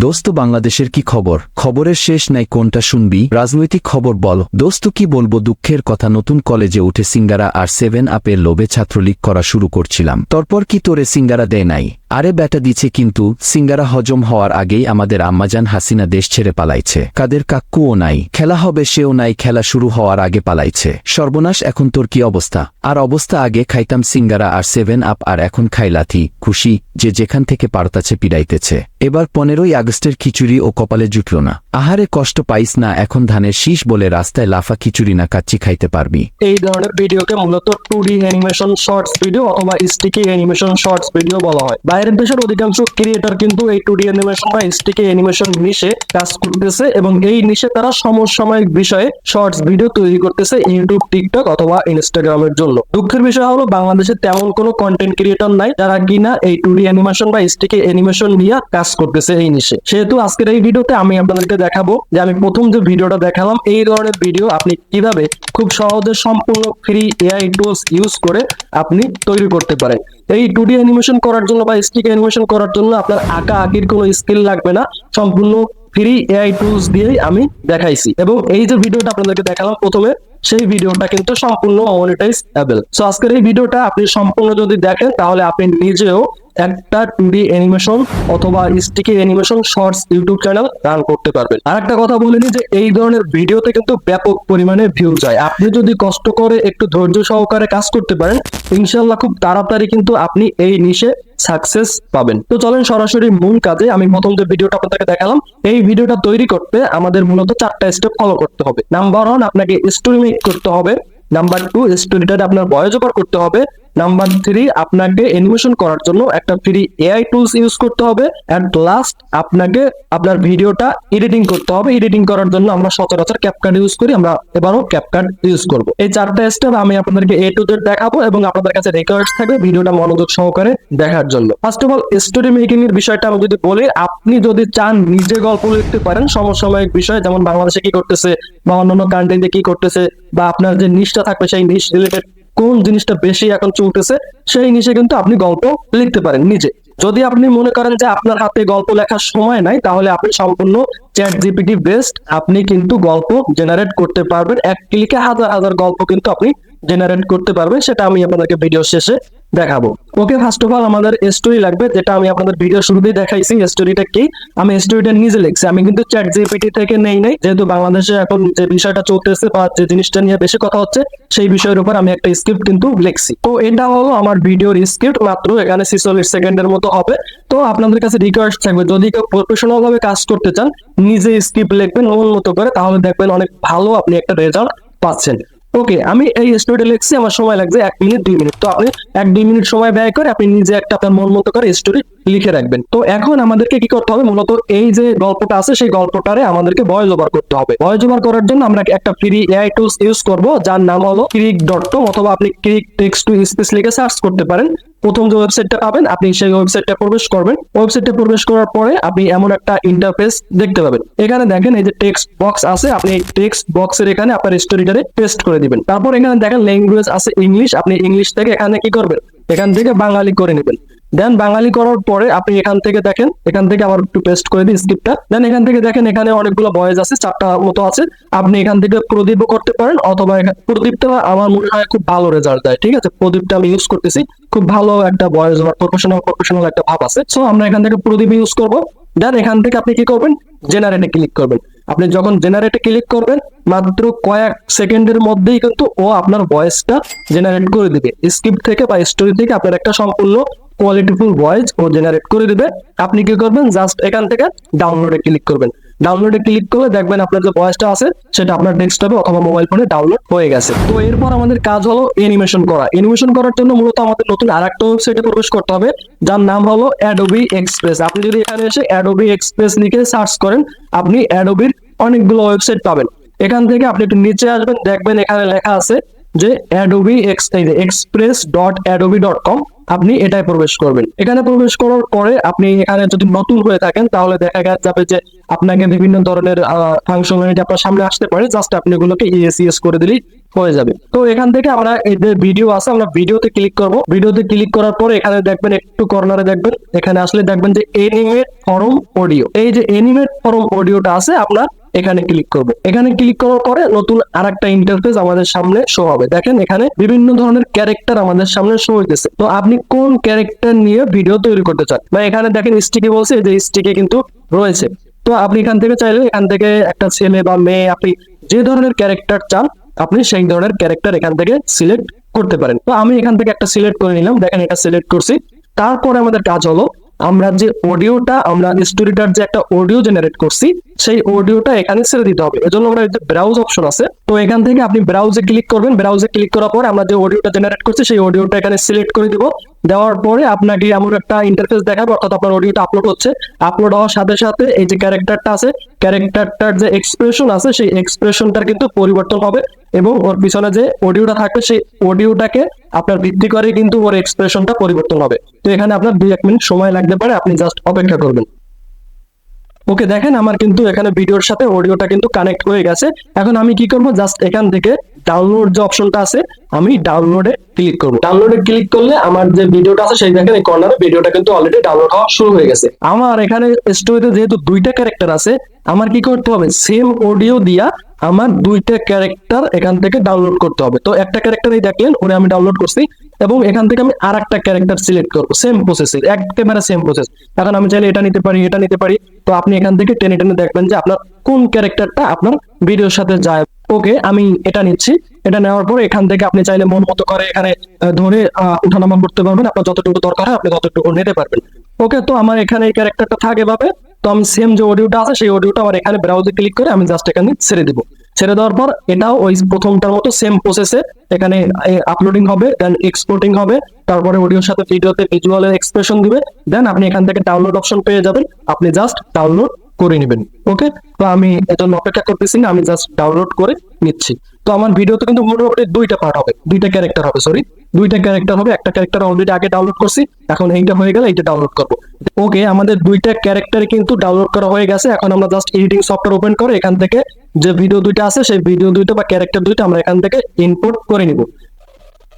দোস্ত বাংলাদেশের কি খবর? খবরের শেষ নাই কোনটা শুনবি? রাজনৈতিক খবর বল। দোস্ত কি বলব? দুঃখের কথা নতুন কলেজে উঠে সিঙ্গারা আর সেভেন আপের লোভে ছাত্রলীগ করা শুরু করছিলাম। তারপর কি তোরে সিঙ্গারা দেয় নাই? আরে ব্যাটা দিছে কিন্তু, সিঙ্গারা হজম হওয়ার আগেই আমাদের আম্মাজান হাসিনা দেশ ছেড়ে পালাইছে। কাদের কাক্কুও নাই, খেলা হবে সেও নাই, খেলা শুরু হওয়ার আগে পালাইছে। সর্বনাশ, এখন তোর কি অবস্থা? আর অবস্থা আগে খাইতাম সিঙ্গারা আর সেভেন আপ, আর এখন খাই লাথি, খুশি, যে যেখান থেকে পারতাছে পিড়াইতেছে। এবার পনেরোই আগস্টের খিচুড়ি ও কপালে জুটল না। আহারে কষ্ট পাইস না, এখন ধানের শীষ বলে রাস্তায় লাফা খিচুড়ি না কাচ্চি খাইতে পারবি। এই ধরনের ভিডিওকে মূলত two D animation shorts video অথবা স্টিকি অ্যানিমেশন শর্টস ভিডিও বলা হয়। বাইরের দেশের অধিকাংশ ক্রিয়েটর কিন্তু এই টু ডি অ্যানিমেশন বা স্টিকি অ্যানিমেশন নিশে কাজ করতেছে এবং এই নিশে তারা সমসাময়িক বিষয়ে শর্টস ভিডিও তৈরি করতেছে ইউটিউব টিকটক অথবা ইনস্টাগ্রামের জন্য। দুঃখের বিষয় হলো বাংলাদেশে তেমন কোনো কন্টেন্ট ক্রিয়েটর নাই যারা কিনা এই টু ডি অ্যানিমেশন বা স্টিকি অ্যানিমেশন নিয়ে কাজ করতেছে এই নিশে সেহেতু আজকের এই ভিডিওতে আমি আপনাদেরকে দেখাবো যে আমি প্রথম যে ভিডিওটা দেখালাম, এই ধরনের ভিডিও আপনি কীভাবে খুব সহজে সম্পূর্ণ ফ্রি এআই টুলস ইউজ করে আপনি তৈরি করতে পারেন। এই টু ডি অ্যানিমেশন করার জন্য বা স্টিক অ্যানিমেশন করার জন্য আপনার আঁকা আঁকির কোনো স্কিল লাগবে না। সম্পূর্ণ ফ্রি এআই টুলস দিয়েই আমি দেখাইছি। এবং এই যে ভিডিওটা আপনাদেরকে দেখালাম প্রথমে, সেই ভিডিওটা কিন্তু সম্পূর্ণ মনিটাইজ অ্যাবেল সো আজকের এই ভিডিওটা আপনি সম্পূর্ণ যদি দেখেন, তাহলে আপনি নিজেও একটা টু ডি অ্যানিমেশন অথবা sticky animation shorts YouTube channel run করতে পারবেন। আর একটা কথা বলিনি যে এই ধরনের ভিডিওতে কিন্তু ব্যাপক পরিমাণে ভিউ যায়। আপনি যদি কষ্ট করে একটু ধৈর্য সহকারে কাজ করতে পারেন ইনশাল্লাহ খুব তাড়াতাড়ি কিন্তু আপনি এই নিশে সাকসেস পাবেন। তো চলেন সরাসরি মূল কাজে, আমি প্রথম যে ভিডিওটা আপনাদেরকে দেখালাম, এই ভিডিওটা তৈরি করতে আমাদের মূলত চারটা স্টেপ ফলো করতে হবে। নাম্বার ওয়ান আপনাকে স্টোরি মেক করতে হবে। নাম্বার টু স্টোরিটাতে আপনার ভয়েস ওভার করতে হবে। নাম্বার থ্রি আপনাকে অ্যানিমেশন করার জন্য একটা ফ্রি এআই টুলস ইউজ করতে হবে। অ্যান্ড লাস্ট আপনাকে আপনার ভিডিওটা এডিটিং করতে হবে। এডিটিং করার জন্য আমরা সচরাচর ক্যাপকাট ইউজ করি। আমরা এবারও ক্যাপকাট ইউজ করব। এই চারটা স্টেপ আমি আপনাদেরকে এ টু জেড দেখাবো এবং আপনাদের কাছে রেকর্ডস থাকবে ভিডিওটা মনোযোগ সহকারে দেখার জন্য। First of all story making এর বিষয়টা আমি যদি বলি, আপনি যদি চান নিজে গল্প লিখতে পারেন, সমসাময়িক বিষয় যেমন বাংলাদেশে কি করতেছে বা অন্যান্য কান্ট্রিতে কি করতেছে বা আপনার যে নিশটা থাকবে সেই নিশ রিলেটেড কোন জিনিসটা বেশি এখন চলতেছে, সেই নিচে কিন্তু আপনি গল্প লিখতে পারেন নিজে। যদি আপনি মনে করেন যে আপনার হাতে গল্প লেখার সময় নাই, তাহলে আপনি সম্পূর্ণ চ্যাট জিপিটি বেস্ট আপনি কিন্তু গল্প জেনারেট করতে পারবেন। এক ক্লিকে হাজার হাজার গল্প কিন্তু আপনি জেনারেট করতে পারবেন, সেটা আমি আপনাদেরকে ভিডিও শেষে দেখাবো। ওকে ফার্স্ট অফ অল আমাদের স্টোরি লাগবে, যেটা আমি আপনাদের ভিডিও শুরুতেই দেখাইছি স্টোরিটা কি? আমি স্টোরিটা নিজে লিখছি, আমি কিন্তু চ্যাট জিপিটি থেকে নেই নাই, যেহেতু বাংলাদেশে এখন যে বিষয়টা চলতেছে বা যে জিনিসটা নিয়ে বেশি কথা হচ্ছে, সেই বিষয়ের উপর আমি একটা স্ক্রিপ্ট কিন্তু লিখছি। তো এটা হলো আমার ভিডিওর স্ক্রিপ্ট মাত্র এখানে ছিচল্লিশ সেকেন্ডের মতো হবে। তো আপনাদের কাছে রিকোয়েস্ট থাকবে, যদি কেউ প্রফেশনাল ভাবে কাজ করতে চান, নিজে স্ক্রিপ্ট লিখবেন ওর মতো করে, তাহলে দেখবেন অনেক ভালো আপনি একটা রেজাল্ট পাচ্ছেন। ওকে আমি এই স্টোরিটা লিখছি, আমার সময় লাগছে এক মিনিট দুই মিনিট তো আপনি এক, দুই মিনিট সময় ব্যয় করে আপনি নিজে একটা আপনার মন মতো করে স্টোরি লিখে রাখবেন। তো এখন আমাদেরকে কি করতে হবে? মূলত এই যে গল্পটা আছে, সেই গল্পটারে আমাদেরকে ভয়েস ওভার করতে হবে। ভয়েস ওভার করার জন্য আমরা একটা ফ্রি এআই টুলস ইউজ করব, যার নাম হলো ক্রিক ডট কম অথবা আপনি ক্রিক টেক্সট টু স্পেস লিখে সার্চ করতে পারেন। প্রথম যে ওয়েবসাইটটা পাবেন, আপনি সেই ওয়েবসাইটটা প্রবেশ করবেন। ওয়েবসাইটে প্রবেশ করার পরে আপনি এমন একটা ইন্টারফেস দেখতে পাবেন। এখানে দেখেন এই যে টেক্সট বক্স আছে, আপনি এই টেক্সট বক্সের এখানে আপনার স্টোরিটারে পেস্ট করে দিবেন। তারপর এখানে দেখেন ল্যাঙ্গুয়েজ আছে ইংলিশ আপনি ইংলিশ থেকে এখানে কি করবেন? এখান থেকে বাঙালি করে নেবেন। দেন বাঙালি করার পরে আপনি এখান থেকে দেখেন, এখান থেকে আবার একটু পেস্ট করে দিই স্ক্রিপ্টটা দেন এখান থেকে দেখেন এখানে অনেকগুলো ভয়েস আছে, চারটা মতো আছে। আপনি এখান থেকে প্রদীপও করতে পারেন, অথবা প্রদীপটা আমার মনে হয় খুব ভালো রেজাল্ট দেয়, ঠিক আছে? প্রদীপটা আমি ইউজ করতেছি। খুব ভালো একটা ভয়েস ওভার প্রফেশনাল প্রফেশনাল একটা ভাব আছে। সো আমরা এখান থেকে প্রদীপ ইউজ করব। দেন এখান থেকে আপনি কি করবেন? জেনারেটে ক্লিক করবেন। আপনি যখন জেনারেটে ক্লিক করবেন, মাত্র কয়েক সেকেন্ডের মধ্যেই কিন্তু ও আপনার ভয়েসটা জেনারেট করে দিবে। স্ক্রিপ্ট থেকে বা স্টোরি থেকে আপনার একটা সম্পূর্ণ কোয়ালিটিফুল ভয়েস ও জেনারেট করে দেবে। আপনি কি করবেন? জাস্ট এখান থেকে ডাউনলোডে ক্লিক করবেন। ডাউনলোডে ক্লিক করলে দেখবেন আপনার যে ভয়েসটা আছে, সেটা আপনার ডেস্কটপে অথবা মোবাইল ফোনে ডাউনলোড হয়ে গেছে। তো এরপর আমাদের কাজ হলো অ্যানিমেশন করা। অ্যানিমেশন করার জন্য মূলত আমাদের নতুন আরেকটা ওয়েবসাইটে প্রবেশ করতে হবে, যার নাম হলো অ্যাডোবি এক্সপ্রেস আপনি যদি এখানে এসে অ্যাডোবি এক্সপ্রেস লিখে সার্চ করেন, আপনি অ্যাডোবির অনেকগুলো ওয়েবসাইট পাবেন। এখান থেকে আপনি একটু নিচে আসবেন, দেখবেন এখানে লেখা আছে যে Adobe express dot Adobe dot com আপনি এটাই প্রবেশ করবেন। এখানে প্রবেশ করার পরে আপনি এখানে যদি নতুন হয়ে থাকেন, তাহলে দেখা যাবে যে আপনাকে বিভিন্ন ধরনের ফাংশনালিটি আপনার সামনে আসতে পারে। জাস্ট আপনি এগুলোকে ইএস ইএস করে দিলেই হয়ে যাবে। তো এখান থেকে আমরা এই যে ভিডিও আছে, আমরা ভিডিওতে ক্লিক করব। ভিডিওতে ক্লিক করার পরে এখানে দেখবেন, একটু কর্নারে দেখবেন। এখানে আসলে দেখবেন যে এনিমেট ফরম অডিও এই যে এনিমেট ফরম অডিওটা আছে, আপনার এখানে ক্লিক করব। এখানে ক্লিক করার পরে নতুন আরেকটা ইন্টারফেস আমাদের সামনে শো হবে। দেখেন এখানে বিভিন্ন ধরনের ক্যারেক্টার আমাদের সামনে শো হইতেছে। তো আপনি কোন ক্যারেক্টার নিয়ে ভিডিও তৈরি করতে চান? বা এখানে দেখেন স্টিকে বলছে যে স্টিকে কিন্তু রয়েছে। তো আপনি এখান থেকে চাইলে এখান থেকে একটা ছেলে বা মেয়ে, আপনি যে ধরনের ক্যারেক্টার চান, আপনি সেই ধরনের ক্যারেক্টার এখান থেকে সিলেক্ট করতে পারেন। তো আমি এখান থেকে একটা সিলেক্ট করে নিলাম। দেখেন এটা সিলেক্ট করছি। তারপরে আমাদের কাজ হলো আমরা যে অডিওটা, আমরা স্টোরিটার যে একটা অডিও জেনারেট করছি, সেই অডিওটা এখানে ছেড়ে দিতে হবে। এজন্য আমরা যে ব্রাউজ অপশন আছে, তো এখান থেকে আপনি ব্রাউজে ক্লিক করবেন। ব্রাউজে ক্লিক করার পর আমরা যে অডিওটা জেনারেট করছি, সেই অডিওটা এখানে সিলেক্ট করে দিব। দেওয়ার পরে আপনাকে এমন একটা ইন্টারফেস দেখাবে, অর্থাৎ আপনার অডিওটা আপলোড হচ্ছে। আপলোড হওয়ার সাথে সাথে এই যে ক্যারেক্টারটা আছে ক্যারেক্টারটার যে এক্সপ্রেশন আছে, সেই এক্সপ্রেশনটার কিন্তু পরিবর্তন হবে। এবং ওর পিছনে যে অডিওটা থাকবে, সেই অডিওটাকে আপনার ভিত্তি করে কিন্তু ওর এক্সপ্রেশনটা পরিবর্তন হবে। তো এখানে আপনার দুই এক মিনিট সময় লাগতে পারে, আপনি জাস্ট অপেক্ষা করবেন। ওকে, দেখেন আমার কিন্তু এখানে ভিডিওর সাথে অডিওটা কিন্তু কানেক্ট হয়ে গেছে। এখন আমি কি করব? জাস্ট এখান থেকে ডাউনলোড যে অপশনটা আছে, আমি ডাউনলোডে ক্লিক করব। ডাউনলোডে ক্লিক করলে আমার যে ভিডিওটা আছে, সেই দেখেন কর্নারে ভিডিওটা কিন্তু অলরেডি ডাউনলোড হওয়া শুরু হয়ে গেছে। আমার এখানে স্টোরিতে যেহেতু দুইটা ক্যারেক্টার আছে আমার কি করতে হবে? সেম অডিও দিয়া আমার দুইটা ক্যারেক্টার এখান থেকে ডাউনলোড করতে হবে। তো একটা ক্যারেক্টারই দেখলেন, ওরে আমি ডাউনলোড করছি এবং এখান থেকে আমি আর একটা ক্যারেক্টার সিলেক্ট করব সেম প্রসেসে একেবারে সেম প্রসেস এখন আমি চাইলে এটা নিতে পারি, এটা নিতে পারি। তো আপনি এখান থেকে টেনে টেনে দেখবেন যে আপনার কোন ক্যারেক্টারটা আপনার ভিডিওর সাথে যায়। ওকে আমি এটা নিচ্ছি। এটা নেওয়ার পরে এখান থেকে আপনি চাইলে মন মতো করে এখানে ধরে উঠানামা করতে পারবেন। আপনার যতটুকু দরকার হয়, আপনি ততটুকু নিতে পারবেন। ওকে তো আমার এখানে এই ক্যারেক্টারটা থাকে এভাবে তো আমি সেম যে অডিওটা আছে, সেই অডিওটা আমার এখানে ব্রাউজে ক্লিক করে আমি জাস্ট এখানে ছেড়ে দেবো। ছেড়ে দেওয়ার পর এটাও ওই প্রথমটার মতো সেম প্রসেসে এখানে আপলোডিং হবে দেন এক্সপোর্টিং হবে, তারপরে অডিওর সাথে ভিডিওতে ভিজুয়ালের এক্সপ্রেশন দিবে দেন আপনি এখান থেকে ডাউনলোড অপশন পেয়ে যাবেন। আপনি জাস্ট ডাউনলোড করে নেবেন ওকে তো আমি এজন্য অপেক্ষা করতেছি না, আমি জাস্ট ডাউনলোড করে নিচ্ছি। তো আমার ভিডিওতে কিন্তু মোটামুটি দুইটা পার্ট হবে, দুইটা ক্যারেক্টার হবে সরি দুইটা ক্যারেক্টার হবে, একটা ক্যারেক্টার অলরেডি আগে ডাউনলোড করছি, এখন এইটা হয়ে গেলে এইটা ডাউনলোড করব। ওকে আমাদের দুইটা ক্যারেক্টার কিন্তু ডাউনলোড করা হয়ে গেছে, এখন আমরা জাস্ট এডিটিং সফটওয়্যার ওপেন করে এখান থেকে যে ভিডিও দুইটা আছে, সেই ভিডিও দুইটা বা ক্যারেক্টার দুইটা আমরা এখান থেকে ইনপুট করে নিব।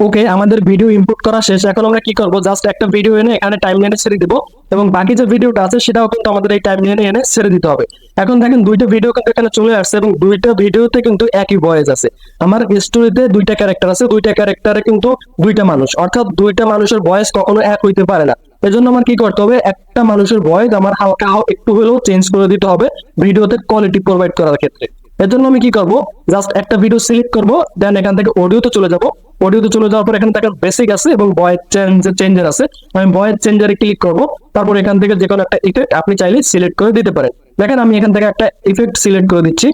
ওকে আমাদের ভিডিও ইনপুট করা শেষ। এখন আমরা কি করব? জাস্ট একটা ভিডিও এনে এখানে টাইম লাইনে ছেড়ে দিব। এবং বাকি যে ভিডিওটা আছে, সেটাও কিন্তু আমাদের এই টাইম লাইনে এনে ছেড়ে দিতে হবে। এখন দেখেন, দুইটা ভিডিও কিন্তু এখানে চলে আসছে এবং দুইটা ভিডিওতে কিন্তু একই ভয়েস আছে। আমার স্টোরিতে দুইটা ক্যারেক্টার আছে। দুইটা ক্যারেক্টারে কিন্তু দুইটা মানুষ। অর্থাৎ দুইটা মানুষের ভয়েস কখনো এক হইতে পারে না। এজন্য আমার কি করতে হবে? একটা মানুষের ভয়েস আমার হালকা একটু হলেও চেঞ্জ করে দিতে হবে। ভিডিওতে কোয়ালিটি প্রোভাইড করার ক্ষেত্রে। এর জন্য আমি কি করব? জাস্ট একটা ভিডিও সিলেক্ট করব দেন এখান থেকে অডিওতে চলে যাব। অডিওতে চলে যাওয়ার পর এখানে দেখেন বেসিক আছে এবং ভয়েস চেঞ্জ চেঞ্জার আছে। আমি ভয়েস চেঞ্জারে ক্লিক করব তারপর এখান থেকে যে কোনো একটা ইফেক্ট আপনি চাইলে সিলেক্ট করে দিতে পারেন। দেখেন আমি এখান থেকে একটা ইফেক্ট সিলেক্ট করে দিচ্ছি।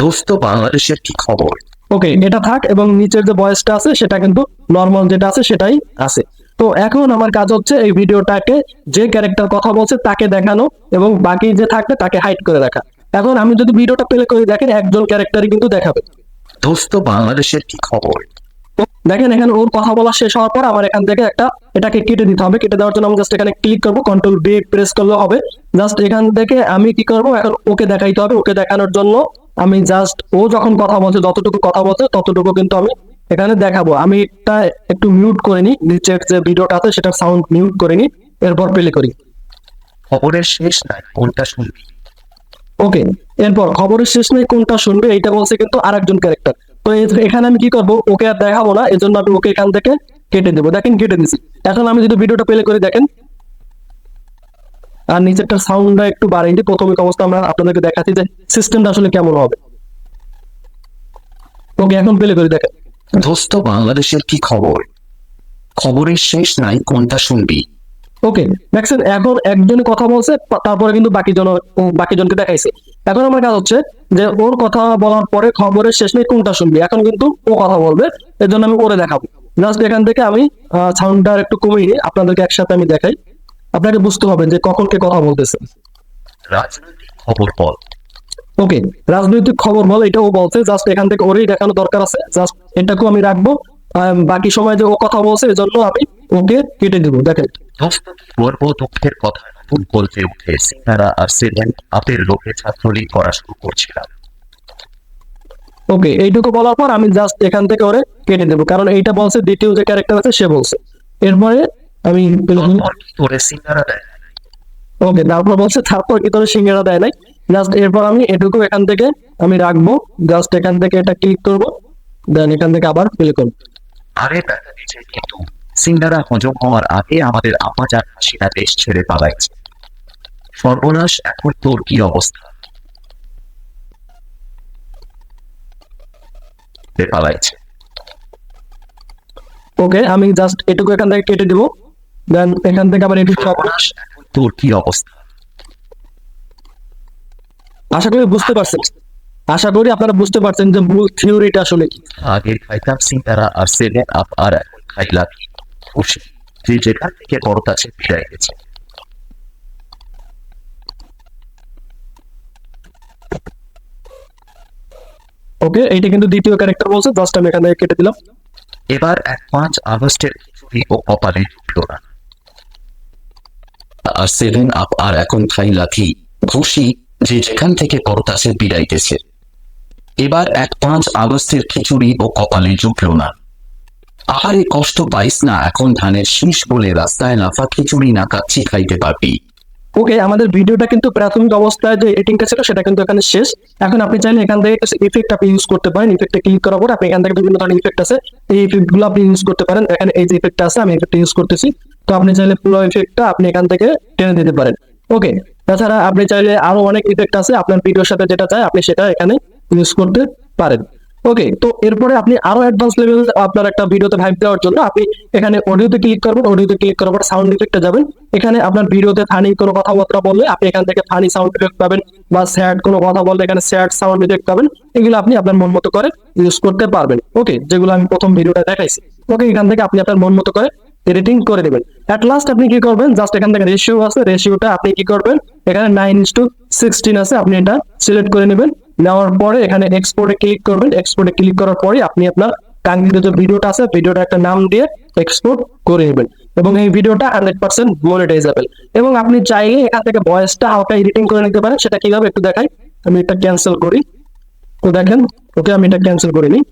দোস্ত বাংলাদেশের কি খবর। ওকে এটা থাক এবং নিচের যে ভয়েসটা আছে সেটা কিন্তু নর্মাল যেটা আছে সেটাই আছে। তো এখন আমার কাজ হচ্ছে এই ভিডিওটাকে যে ক্যারেক্টার কথা বলছে তাকে দেখানো এবং বাকি যে থাকবে তাকে হাইড করে রাখা। এখন আমি যদি ভিডিওটা প্লে করে দেখেন একজন ক্যারেক্টারই কিন্তু দেখাবে। দোস্ত বাংলাদেশের কি খবর? দেখেন এখানে ওর কথা বলা শেষ হওয়ার পর আমার এখান থেকে একটা এটাকে কেটে দিতে হবে। কেটে দেওয়ার জন্য আমি জাস্ট এখানে ক্লিক করব কন্ট্রোল বি প্রেস করলে হবে। জাস্ট এখান থেকে আমি কি করব এখন ওকে দেখাইতে হবে। ওকে দেখানোর জন্য আমি জাস্ট ও যখন কথা বলছে যতটুকু কথা বলছে ততটুকু কিন্তু আমি এখানে দেখাবো। আমি এটা একটু মিউট করে নিই নিচের যে ভিডিওটা আছে সেটা সাউন্ড মিউট করে নিই এরপর প্লে করি। খবরের শেষ নাই কোনটা শুনবি? ওকে এরপর খবরের শেষ নেই, কোনটা শুনবে, এইটা বলছে কিন্তু আরেকজন ক্যারেক্টার তো এখানে আমি কি করব, ওকে আর দেখাবো না, এজন্য আমি ওকে এখান থেকে কেটে দেবো। দেখেন, কেটে দিছি। এখন আমি যদি ভিডিওটা প্লে করে, দেখেন। আর নিচেরটার সাউন্ডটা একটু বাড়িয়ে দিই, প্রথমিক অবস্থা আমরা আপনাদেরকে দেখাচ্ছি যে সিস্টেমটা আসলে কেমন হবে। ওকে এখন প্লে করে, দেখেন। দোস্ত, বাংলাদেশের কি খবর? খবরের শেষ নাই, কোনটা শুনবি? ওকে দেখছেন এখন একজনে কথা বলছে তারপরে কিন্তু বাকি জন বাকি জনকে দেখাইছে। এখন আমার কাজ হচ্ছে যে ওর কথা বলার পরে খবরের শেষ নেই কোনটা শুনবি। এখন কিন্তু ও কথা বলবে এর জন্য আমি ওরে দেখাবো। জাস্ট এখান থেকে আমি সাউন্ডটা একটু কমিয়ে আপনাদেরকে একসাথে আমি দেখাই। আপনাকে বুঝতে হবে যে কখন কে কথা বলতেছে। রাজনৈতিক খবর বল। ওকে রাজনৈতিক খবর বল এটা ও বলছে জাস্ট এখান থেকে ওরেই দেখানো দরকার আছে। জাস্ট এটাকেও আমি রাখব। বাকি সময় যে ও কথা বলছে এজন্য আমি ওকে কেটে দিব দেখেন। গর্ব দুঃখের কথা নতুন গল্পে উঠে সিঙ্গারা আর সেভেন আপের লোকে ছাত্রলীগ করা শুরু করছিলাম ওকে এইটুকু বলার পর আমি জাস্ট এখান থেকে ওরে কেটে দেবো কারণ এইটা বলছে দ্বিতীয় যে ক্যারেক্টার আছে সে বলছে। এরপরে আমি তোরে সিঙ্গারা দেয়? ওকে তারপর বলছে তারপর কি তোর সিঙ্গেরা দেয় নাই? জাস্ট এরপর আমি এটুকু এখান থেকে আমি রাখব জাস্ট এখান থেকে এটা ক্লিক করব দেন এখান থেকে আবার প্লে করব। আরে দেখা দিচ্ছে কিন্তু। সিঙ্গারা হজম হওয়ার আগে আমাদের আম্মাজান হাসিনা দেশ ছেড়ে পালাইছে। সর্বনাশ এখন তোর কি অবস্থা? পালাইছে। ওকে আমি জাস্ট এটুকু এখান থেকে কেটে দিব। দেন এখান থেকে আবার এটুকু সর্বনাশ তোর কি অবস্থা? আশা করি বুঝতে পারছেন। আশা করি আপনারা বুঝতে পারছেন যে মূল থিওরিটা আসলে কি। আগে খাইতাম সিঙ্গারা আর সেভেন আপ আর এখন খাইলাম খুশি। যে যেখান থেকে বড় কাছে ফিরে গেছে। ওকে এইটা কিন্তু দ্বিতীয় ক্যারেক্টার বলছে জাস্ট আমি এখান কেটে দিলাম। এবার এক পাঁচ আগস্টের ও কপালে জুটল না আর সেভেন আপ আর এখন খাই লাথি খুশি যে যেখান থেকে পরতাসে বিড়াইতেছে এবার এক পাঁচ আগস্টের খিচুড়ি ও কপালে জুটল না। আহারে কষ্ট পাইস না এখন ধানের শীষ বলে রাস্তায় লাফা খিচুড়ি না কাচ্ছি খাইতে পারবি। ওকে, আমাদের ভিডিওটা কিন্তু প্রাথমিক অবস্থায় যে এডিটিংটা ছিল সেটা কিন্তু এখানে শেষ। এখন আপনি চাইলে এখান থেকে ইফেক্ট আপনি ইউজ করতে পারেন। ইফেক্টে ক্লিক করার পর আপনি এখান থেকে বিভিন্ন ধরনের ইফেক্ট আছে। এই ইফেক্টগুলো আপনি ইউজ করতে পারেন। এখানে এই যে ইফেক্টটা আছে, আমি ইফেক্ট ইউজ করতেছি। তো আপনি চাইলে পুরো ইফেক্টটা আপনি এখান থেকে টেনে দিতে পারেন। ওকে, তাছাড়া আপনি চাইলে আরও অনেক ইফেক্ট আছে। আপনার ভিডিওর সাথে যেটা চাই, আপনি সেটা এখানে ইউজ করতে পারেন। ওকে তো এরপরে আপনি আরও অ্যাডভান্স লেভেল আপনার একটা ভিডিওতে ভাইব দেওয়ার জন্য আপনি এখানে অডিওতে ক্লিক করবেন অডিওতে ক্লিক করার পর সাউন্ড ইফেক্টে যাবেন। এখানে আপনার ভিডিওতে ফানি কোনো কথাবার্তা বললে আপনি এখান থেকে ফানি সাউন্ড ইফেক্ট পাবেন বা স্যাড কোনো কথা বললে এখানে স্যাড সাউন্ড ইফেক্ট পাবেন। এগুলো আপনি আপনার মন মতো করে ইউজ করতে পারবেন। ওকে যেগুলো আমি প্রথম ভিডিওটা দেখাইছি। ওকে এখান থেকে আপনি আপনার মন মতো করে এডিটিং করে দেবেন। অ্যাট লাস্ট আপনি কি করবেন? জাস্ট এখান থেকে রেশিও আছে রেশিওটা আপনি কি করবেন? এখানে নাইন ইস টু সিক্সটিন আছে, আপনি এটা সিলেক্ট করে নেবেন। নেওয়ার পরে এখানে এক্সপোর্টে ক্লিক করবেন। এক্সপোর্টে ক্লিক করার পরে আপনি আপনার কাঙ্ক্ষিত যে ভিডিওটা আছে ভিডিওটা একটা নাম দিয়ে এক্সপোর্ট করে নেবেন এবং এই ভিডিওটা হান্ড্রেড পার্সেন্ট মনিটাইজেবল এবং আপনি চাইলে এখান থেকে ভয়েসটা হালকা এডিটিং করে নিতে পারেন। সেটা কীভাবে একটু দেখাই। আমি এটা ক্যান্সেল করি। তো দেখেন ওকে আমি এটা ক্যান্সেল করে নিই।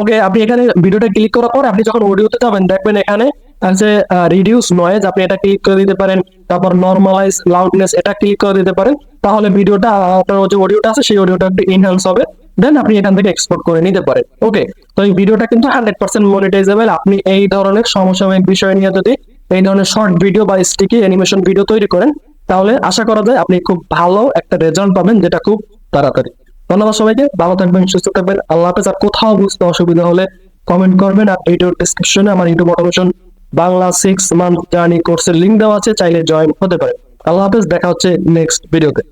ওকে আপনি এখানে ভিডিওটা ক্লিক করার পর আপনি যখন অডিওতে যাবেন, দেখবেন এখানে আছে রিডিউস নয়েজ আপনি এটা ক্লিক করে দিতে পারেন। তারপর নর্মালাইজ লাউডনেস এটা ক্লিক করে দিতে পারেন। তাহলে ভিডিওটা, আপনার যে অডিওটা আছে, সেই অডিওটা একটু ইনহ্যান্স হবে। দেন আপনি এখান থেকে এক্সপোর্ট করে নিতে পারেন। ওকে তো এই ভিডিওটা কিন্তু হান্ড্রেড পার্সেন্ট মনিটাইজেবল আপনি এই ধরনের সমসাময়িক বিষয় নিয়ে যদি এই ধরনের শর্ট ভিডিও বা স্টিকি অ্যানিমেশন ভিডিও তৈরি করেন, তাহলে আশা করা যায় আপনি খুব ভালো একটা রেজাল্ট পাবেন, যেটা খুব তাড়াতাড়ি। ধন্যবাদ সবাইকে। ভালো থাকবেন, সুস্থ থাকবেন। আল্লাহ হাফেজ। আর কোথাও বুঝতে অসুবিধা হলে কমেন্ট করবেন। আর ভিডিওর ডিসক্রিপশনে আমার YouTube automation Bangla six month journey কোর্সের লিঙ্ক দেওয়া আছে। চাইলে জয়েন হতে পারে আল্লাহ হাফেজ দেখা হচ্ছে নেক্সট ভিডিওতে